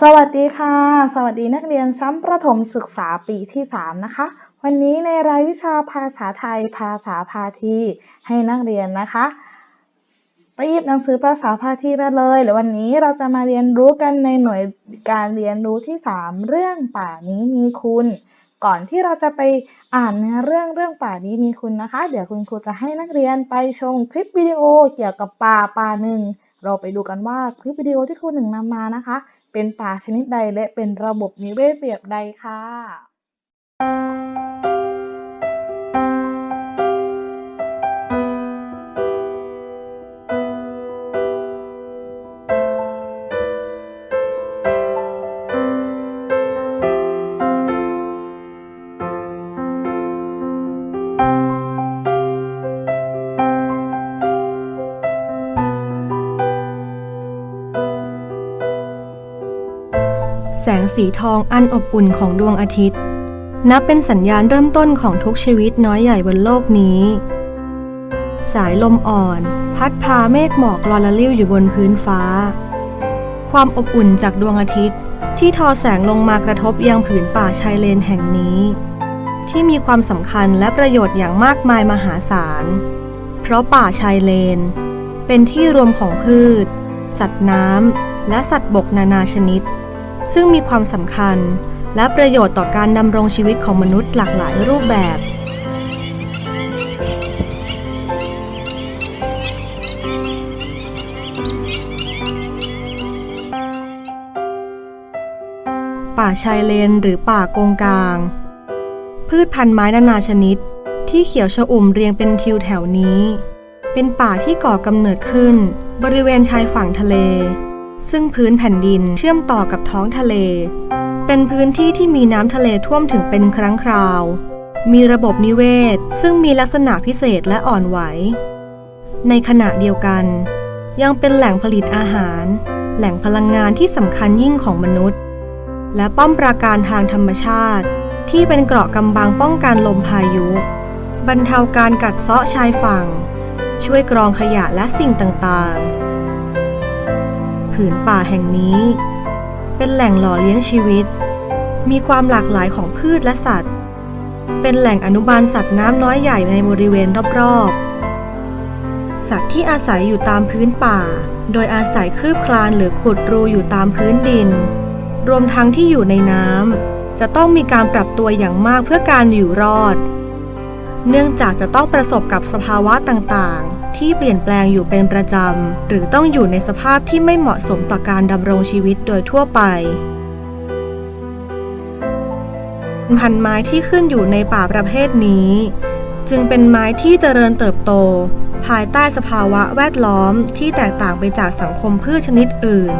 สวัสดีค่ะ สวัสดีนักเรียนชั้นประถมศึกษาปีที่ 3 นะคะ วันนี้ในรายวิชาภาษาไทยภาษาพาทีให้นักเรียนนะคะไปหยิบหนังสือภาษาพาทีมาเลยแล้ววันนี้เราจะมาเรียนรู้กันในหน่วยการเรียนรู้ที่ 3 เรื่องป่านี้มีคุณ ก่อนที่เราจะไปอ่านเนื้อเรื่องเรื่องป่านี้มีคุณนะคะ เดี๋ยวคุณครูจะให้นักเรียนไปชมคลิปวิดีโอเกี่ยวกับป่าป่าหนึ่ง เราไปดูกันว่าคลิปวิดีโอที่ครูหนึ่งนำมานะคะ เป็นป่าชนิดใดและเป็นระบบนิเวศแบบใดค่ะ แสงสีทองอันอบอุ่นของดวงอาทิตย์ นับเป็นสัญญาณเริ่มต้นของทุกชีวิตน้อยใหญ่บนโลกนี้ สายลมอ่อน พัดพาเมฆหมอกลอยละลิ้วอยู่บนพื้นฟ้า ความอบอุ่นจากดวงอาทิตย์ ที่ทอแสงลงมากระทบยังผืนป่าชายเลนแห่งนี้ ที่มีความสำคัญและประโยชน์อย่างมากมายมหาศาล เพราะป่าชายเลน เป็นที่รวมของพืช สัตว์น้ำและสัตว์บกนานาชนิด ซึ่งมีความสำคัญและประโยชน์ต่อการดำรงชีวิตของมนุษย์หลากหลายรูปแบบ ป่าชายเลนหรือป่าโกงกลาง พืชพันธุ์ไม้นานาชนิด ที่เขียวชอุ่มเรียงเป็นทิวแถวนี้ เป็นป่าที่ก่อกำเนิดขึ้น บริเวณชายฝั่งทะเล ซึ่งพื้นแผ่นดินเชื่อมต่อกับท้องทะเล เป็นพื้นที่ที่มีน้ำทะเลท่วมถึงเป็นครั้งคราว มีระบบนิเวศ ซึ่งมีลักษณะพิเศษและอ่อนไหว ในขณะเดียวกัน ยังเป็นแหล่งผลิตอาหาร แหล่งพลังงานที่สำคัญยิ่งของมนุษย์ และป้อมปราการทางธรรมชาติ ที่เป็นเกราะกำบังป้องกันลมพายุ บรรเทาการกัดเซาะชายฝั่ง ช่วยกรองขยะและสิ่งต่างๆ ผืนป่าแห่งนี้ เป็นแหล่งหล่อเลี้ยงชีวิต มีความหลากหลายของพืชและสัตว์ เป็นแหล่งอนุบาลสัตว์น้ำน้อยใหญ่ในบริเวณรอบๆ สัตว์ที่อาศัยอยู่ตามพื้นป่า โดยอาศัยคืบคลานหรือขุดรูอยู่ตามพื้นดิน รวมทั้งที่อยู่ในน้ำจะต้องมีการปรับตัวอย่างมากเพื่อการอยู่รอด เนื่องจากจะต้องประสบกับสภาวะต่างๆ ที่เปลี่ยนแปลงอยู่เป็นประจำ หรือต้องอยู่ในสภาพที่ไม่เหมาะสมต่อการดำรงชีวิตโดยทั่วไปพันไม้ที่ขึ้นอยู่ในป่าประเภทนี้ จึงเป็นไม้ที่เจริญเติบโต ภายใต้สภาวะแวดล้อมที่แตกต่างไปจากสังคมพืชชนิดอื่น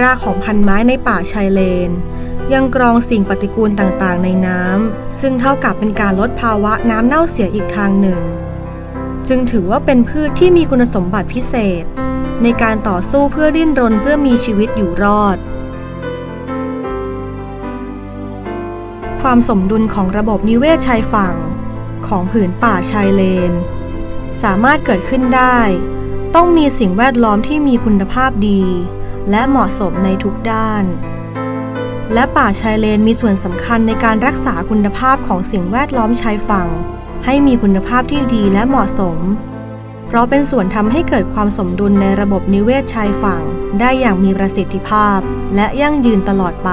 รากของพันไม้ในป่าชายเลน ยังกรองสิ่งปฏิกูลต่างๆ ในน้ำซึ่งเท่ากับเป็นการลดภาวะน้ำเน่าเสียอีกทางหนึ่ง จึงถือว่าเป็นพืชที่มีคุณสมบัติพิเศษ ในการต่อสู้เพื่อดิ้นรนเพื่อมีชีวิตอยู่รอด ความสมดุลของระบบนิเวศชายฝั่ง ของผืนป่าชายเลน สามารถเกิดขึ้นได้ ต้องมีสิ่งแวดล้อมที่มีคุณภาพดี และเหมาะสมในทุกด้าน และป่าชายเลนมีส่วนสำคัญในการรักษาคุณภาพของสิ่งแวดล้อมชายฝั่ง ให้มีคุณภาพที่ดีและเหมาะสม เพราะเป็นส่วนทำให้เกิดความสมดุลในระบบนิเวศชายฝั่ง ได้อย่างมีประสิทธิภาพ และยั่งยืนตลอดไป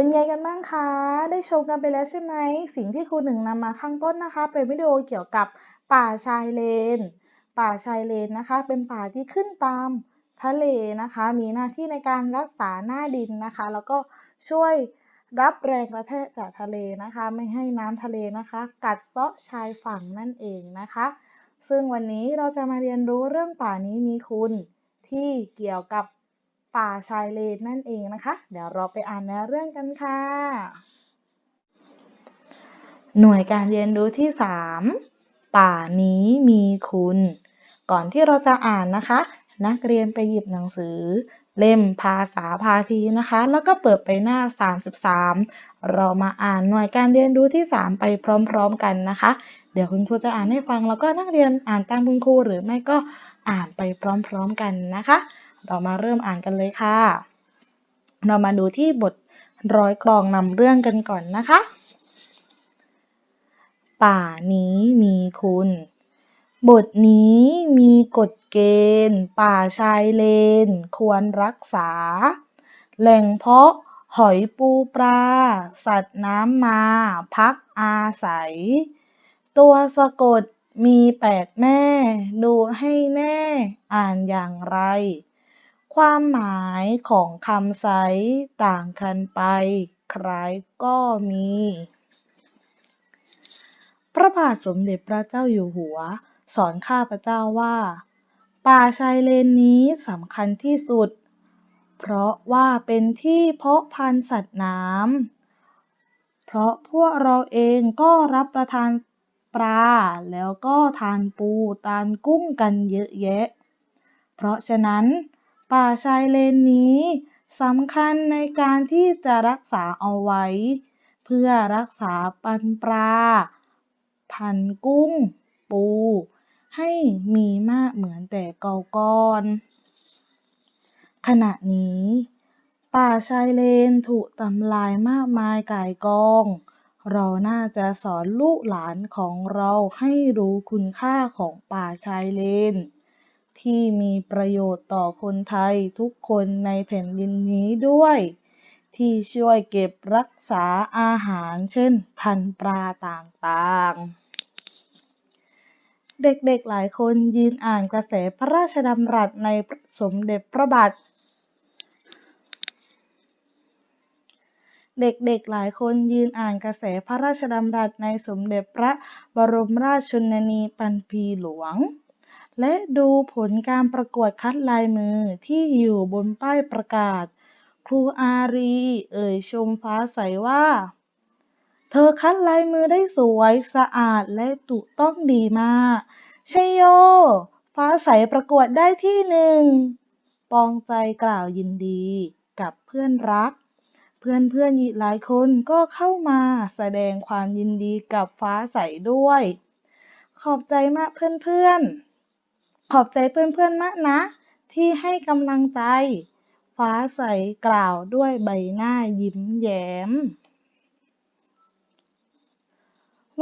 เป็นไงกันบ้างคะ ได้ชมกันไปแล้วใช่ไหม สิ่งที่ครูหนึ่งนำมาข้างต้นนะคะ เป็นวิดีโอเกี่ยวกับป่าชายเลน ป่าชายเลนนะคะ เป็นป่าที่ขึ้นตามทะเลนะคะ มีหน้าที่ในการรักษาหน้าดินนะคะ แล้วก็ช่วยรับแรงกระแทกจากทะเลนะคะ ไม่ให้น้ำทะเลนะคะ กัดเซาะชายฝั่งนั่นเองนะคะ ซึ่งวันนี้เราจะมาเรียนรู้เรื่องป่านี้มีคุณ ที่เกี่ยวกับ ป่าชายเลนนั่นเองนะคะ เดี๋ยวเราไปอ่านเนื้อเรื่องกันค่ะ หน่วยการเรียนรู้ที่ 3 ป่านี้มีคุณ ก่อนที่เราจะอ่านนะคะ นักเรียนไปหยิบหนังสือ เล่มภาษาพาทีนะคะ แล้วก็เปิดไปหน้า 33 เรามาอ่านหน่วยการเรียนรู้ที่ 3 ไปพร้อมๆกันนะคะ เดี๋ยวคุณครูจะอ่านให้ฟังแล้วก็นักเรียนอ่านตามคุณครูหรือไม่ก็อ่านไปพร้อมๆกันนะคะ เรามาเริ่มอ่านกันเลยค่ะ เรามาดูที่บทร้อยกลองนำเรื่องกันก่อนนะคะ ป่านี้มีคุณ บทนี้มีกฎเกณฑ์ ป่าชายเลน ควรรักษา แหล่งเพาะหอยปูปลา สัตว์น้ำมา พักอาศัย ตัวสะกดมีแปดแม่ ดูให้แน่ อ่านอย่างไร ความหมายของคำไซต่างกันไปใครก็มี พระบาทสมเด็จพระเจ้าอยู่หัว สอนข้าพเจ้าว่า ป่าชายเลนนี้สำคัญที่สุด เพราะว่าเป็นที่เพาะพันธุ์สัตว์น้ำ เพราะพวกเราเองก็รับประทานปลา แล้วก็ทานปู ทานกุ้งกันเยอะแยะ เพราะฉะนั้น ป่าชายเลนนี้สำคัญในการที่จะรักษาเอาไว้ เพื่อรักษาปันปลาพันกุ้ง ปู ให้มีมากเหมือนแต่เก่าก่อน ขณะนี้ ป่าชายเลนถูกทำลายมากมายก่ายกอง เราน่าจะสอนลูกหลานของเราให้รู้คุณค่าของป่าชายเลน ที่มีประโยชน์ต่อคนไทยทุกคนในแผ่นดินนี้ด้วย ที่ช่วยเก็บรักษาอาหารเช่น พันธุ์ปลาต่างๆเด็กๆ หลายคนยืนอ่านกระแสพระราชดำรัสในสมเด็จพระบาท เด็กๆ หลายคนยืนอ่านกระแสพระราชดำรัสในสมเด็จพระบรมราชชนนีพันปีหลวง และดูผลการประกวดคัดลายมือที่อยู่บนป้ายประกาศ ครูอารีเอ่ยชมฟ้าใสว่า เธอคัดลายมือได้สวยสะอาดและถูกต้องดีมากชัยโย ฟ้าใสประกวดได้ที่หนึ่ง ปองใจกล่าวยินดีกับเพื่อนรัก เพื่อนๆอีหลายคนก็เข้ามาแสดงความยินดีกับฟ้าใสด้วย ขอบใจมากเพื่อนๆ ขอบใจเพื่อนๆมากนะ ที่ให้กำลังใจ ฟ้าใสกล่าวด้วยใบหน้ายิ้มแย้ม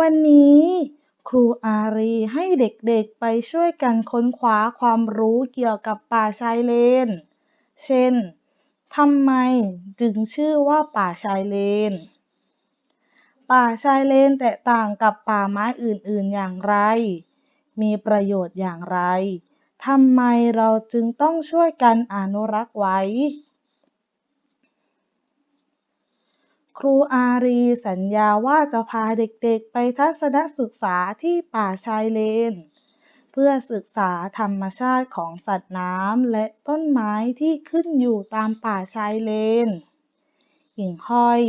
วันนี้ครูอารีให้เด็กๆไปช่วยกันค้นคว้าความรู้เกี่ยวกับป่าชายเลน เช่น ทำไมจึงชื่อว่าป่าชายเลน ป่าชายเลนแตกต่างกับป่าไม้อื่นๆอย่างไร มีประโยชน์อย่างไร ทำไมเราจึงต้องช่วยกันอนุรักษ์ไว้ ครูอารีสัญญาว่าจะพาเด็กๆไปทัศนศึกษาที่ป่าชายเลน เพื่อศึกษาธรรมชาติของสัตว์น้ำและต้นไม้ที่ขึ้นอยู่ตามป่าชายเลน หิ่งห้อย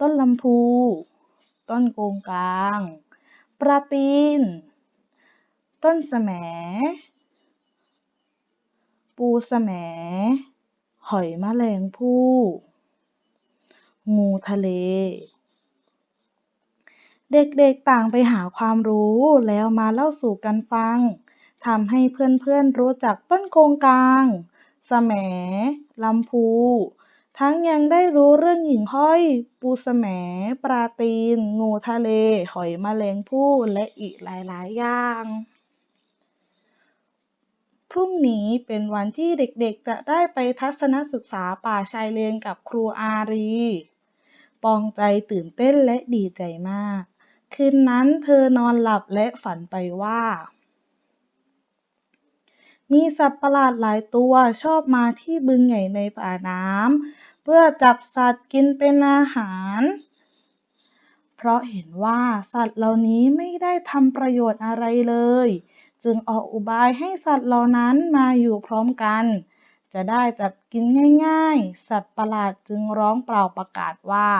ต้นลำพู ต้นโกงกลางปลาตีน ต้นแสม ปูแสม หอยแมลงภู่ งูทะเล เด็กๆต่างไปหาความรู้แล้วมาเล่าสู่กันฟัง ทำให้เพื่อนๆรู้จักต้นโกงกลาง แสม ลำพู ทั้งยังได้รู้เรื่องหญิงห้อย ปูแสม ปลาตีน งูทะเล หอยแมลงภู่ และอีกหลายๆ อย่าง รุ่งนี้เป็นวันที่เด็กๆ จะได้ไปทัศนศึกษาป่าชายเลนกับครูอารี ปองใจตื่นเต้นและดีใจมาก คืนนั้นเธอนอนหลับและฝันไปว่า มีสัตว์ประหลาดหลายตัวชอบมาที่บึงใหญ่ในป่าน้ำเพื่อจับสัตว์กินเป็นอาหารเพราะเห็นว่าสัตว์เหล่านี้ไม่ได้ทำประโยชน์อะไรเลย จึงออกอุบายให้สัตว์เหล่านั้นมาอยู่พร้อมกัน จะได้จับกินง่ายๆ สัตว์ประหลาดจึงร้องเปล่าประกาศว่า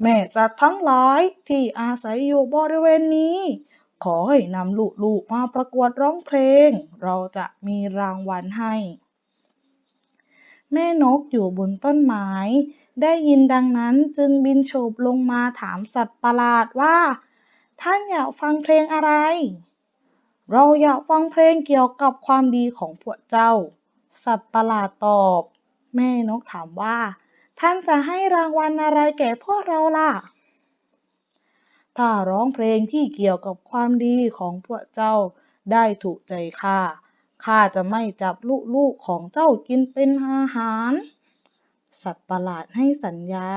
แม่สัตว์ทั้งหลายที่อาศัยอยู่บริเวณนี้ ขอให้นำลูกๆมาประกวดร้องเพลง เราจะมีรางวัลให้ แม่นกอยู่บนต้นไม้ได้ยินดังนั้นจึงบินโฉบลงมาถามสัตว์ประหลาดว่า ท่านอยากฟังเพลงอะไร เราอยากฟังเพลงเกี่ยวกับความดีของพวกเจ้า สัตว์ประหลาดตอบ แม่นกถามว่า ท่านจะให้รางวัลอะไรแก่พวกเราล่ะ ถ้าร้องเพลงที่เกี่ยวกับความดีของพวกเจ้าได้ถูกใจข้า ข้าจะไม่จับลูกๆของเจ้ากินเป็นอาหาร สัตว์ประหลาดให้สัญญา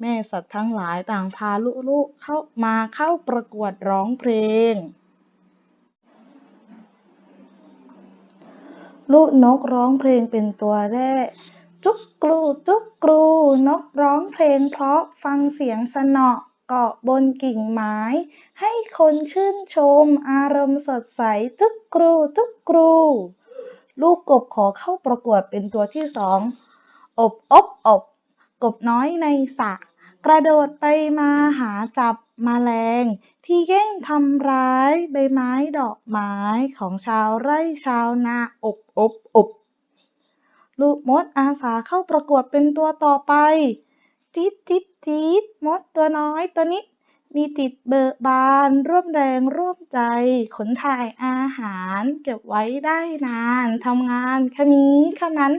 แม่สัตว์ทั้งหลายต่างพาลูกๆเข้ามาเข้าประกวดร้องเพลง ลูกนกร้องเพลงเป็นตัวแรก จุกกรูจุกกรูนกร้องเพลงเพราะฟังเสียงสนอเกาะบนกิ่งไม้ ให้คนชื่นชม อารมณ์สดใส จุกกรูจุกกรู ลูกกบขอเข้าประกวดเป็นตัวที่สองอบอบอบกบน้อยในสระกระโดดไปมาหาจับ มแมลง ที่แย่งทำร้ายใบไม้ดอกไม้ของชาวไร่ชาวนาอบอบอบลูกมดอาสาเข้าประกวดเป็นตัวต่อไปจี๊ดจี๊ดจี๊ดมดตัวน้อยตัวนิด มีจิตเบิกบานร่วมแรงร่วมใจ ขนถ่ายอาหาร เก็บไว้ได้นานทำงานแค่นี้แค่นั้น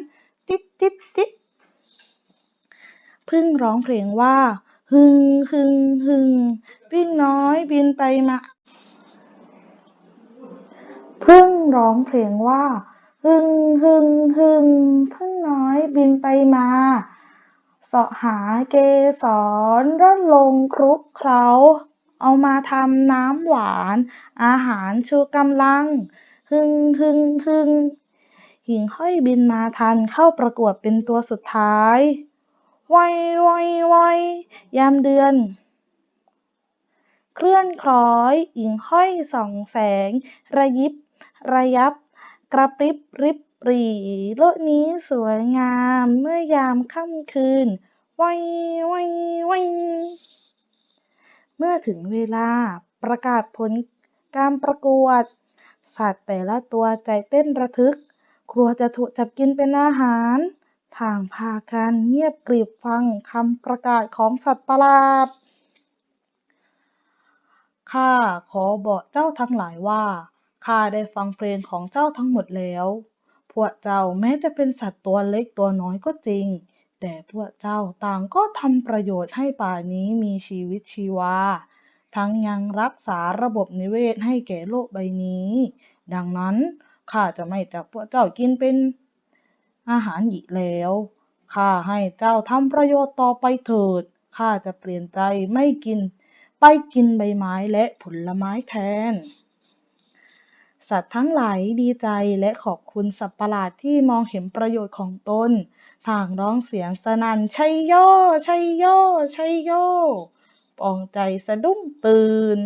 จิ๊ดจิ๊ดจิ๊ดพึ่งร้องเพลงว่า ฮึงฮึงฮึงวิ่งน้อยบินไปมาพึ่งร้องเพลงว่าฮึงฮึงฮึงพึ่งน้อยบินไปมาเสาะหาเกสรร่อนลงคลุกเคล้า เอามาทำน้ำหวาน อาหารชูกำลังฮึงฮึงฮึงหิ่งห้อยบินมาทันเข้าประกวดเป็นตัวสุดท้าย ไวไวไวยยามเดือน เคลื่อนคล้อยหญิงห้อยสองแสง ระยิบ ระยับ กระปริบริบหรี่โลกนี้สวยงามเมื่อยามค่ำคืนไวไวไวเมื่อถึงเวลาประกาศผลการประกวด สัตว์แต่ละตัวใจเต้นระทึก ครัวจะถูกจับกินเป็นอาหาร ทางพากันเงียบกริบฟังคำประกาศของสัตว์ประหลาด ข้าขอบอกเจ้าทั้งหลายว่า ข้าได้ฟังเพลงของเจ้าทั้งหมดแล้ว พวกเจ้าแม้จะเป็นสัตว์ตัวเล็กตัวน้อยก็จริง แต่พวกเจ้าต่างก็ทำประโยชน์ให้ป่านี้มีชีวิตชีวา ทั้งยังรักษาระบบนิเวศให้แก่โลกใบนี้ ดังนั้นข้าจะไม่จับพวกเจ้ากินเป็น อาหารอีกแล้ว ข้าให้เจ้าทำประโยชน์ต่อไปเถิด ข้าจะเปลี่ยนใจไม่กิน ไปกินใบไม้และผลไม้แทน สัตว์ทั้งหลายดีใจและขอบคุณสัตว์ประหลาดที่มองเห็นประโยชน์ของตน ทางร้องเสียงสนั่นชัยโยชัยโยชัยโยปองใจสะดุ้งตื่น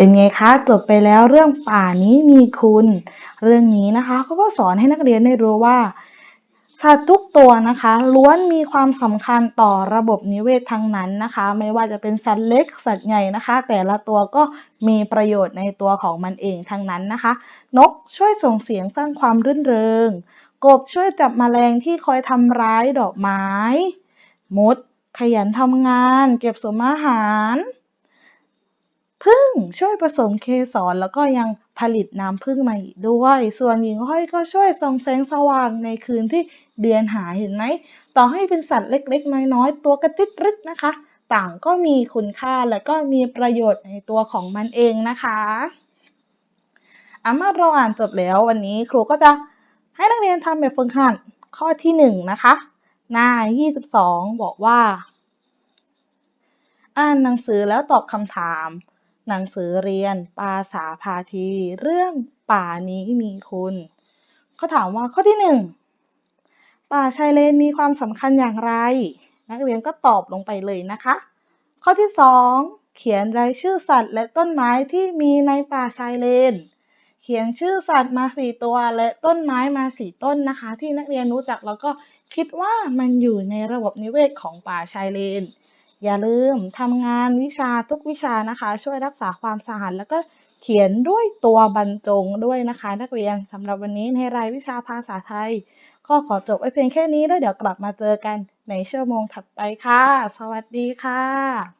เป็นไงคะจบไปแล้วเรื่องป่านี้มีคุณ เรื่องนี้นะคะเขาก็สอนให้นักเรียนได้รู้ว่าสัตว์ทุกตัวนะคะล้วนมีความสำคัญต่อระบบนิเวศทั้งนั้นนะคะ ไม่ว่าจะเป็นสัตว์เล็กสัตว์ใหญ่นะคะ แต่ละตัวก็มีประโยชน์ในตัวของมันเองทั้งนั้นนะคะ นกช่วยส่งเสียงสร้างความรื่นเริง กบช่วยจับแมลงที่คอยทำร้ายดอกไม้ มดขยันทำงาน เก็บสมอาหาร พึ่งช่วยผสมเกสรแล้วก็ยังผลิตน้ำผึ้งมาอีกด้วย ส่วนหญิงห้อยก็ช่วยส่องแสงสว่างในคืนที่เดือนหายเห็นไหม ต่อให้เป็นสัตว์เล็กๆ น้อยๆ ตัวกระติดรึกนะคะ ต่างก็มีคุณค่าและก็มีประโยชน์ในตัวของมันเองนะคะอามาเราอ่านจบแล้ววันนี้ครูก็จะให้นักเรียนทำแบบฝึกหัดข้อที่หนึ่งนะคะ หน้า 22 บอกว่า อ่านหนังสือแล้วตอบคำถาม หนังสือเรียนภาษาพาที เรื่องป่านี้มีคุณเขาถามว่าข้อที่หนึ่งป่าชายเลนมีความสำคัญอย่างไร นักเรียนก็ตอบลงไปเลยนะคะ ข้อที่สองเขียนรายชื่อสัตว์และต้นไม้ที่มีในป่าชายเลน เขียนชื่อสัตว์มาสี่ตัวและต้นไม้มาสี่ต้นนะคะ ที่นักเรียนรู้จักแล้วก็คิดว่ามันอยู่ในระบบนิเวศของป่าชายเลน อย่าลืมทำงานวิชาทุกวิชานะคะ ช่วยรักษาความสะอาดแล้วก็เขียนด้วยตัวบรรจงด้วยนะคะ นักเรียนสำหรับวันนี้ในรายวิชาภาษาไทย ก็ขอจบไว้เพียงแค่นี้แล้วเดี๋ยวกลับมาเจอกันในชั่วโมงถัดไปค่ะ สวัสดีค่ะ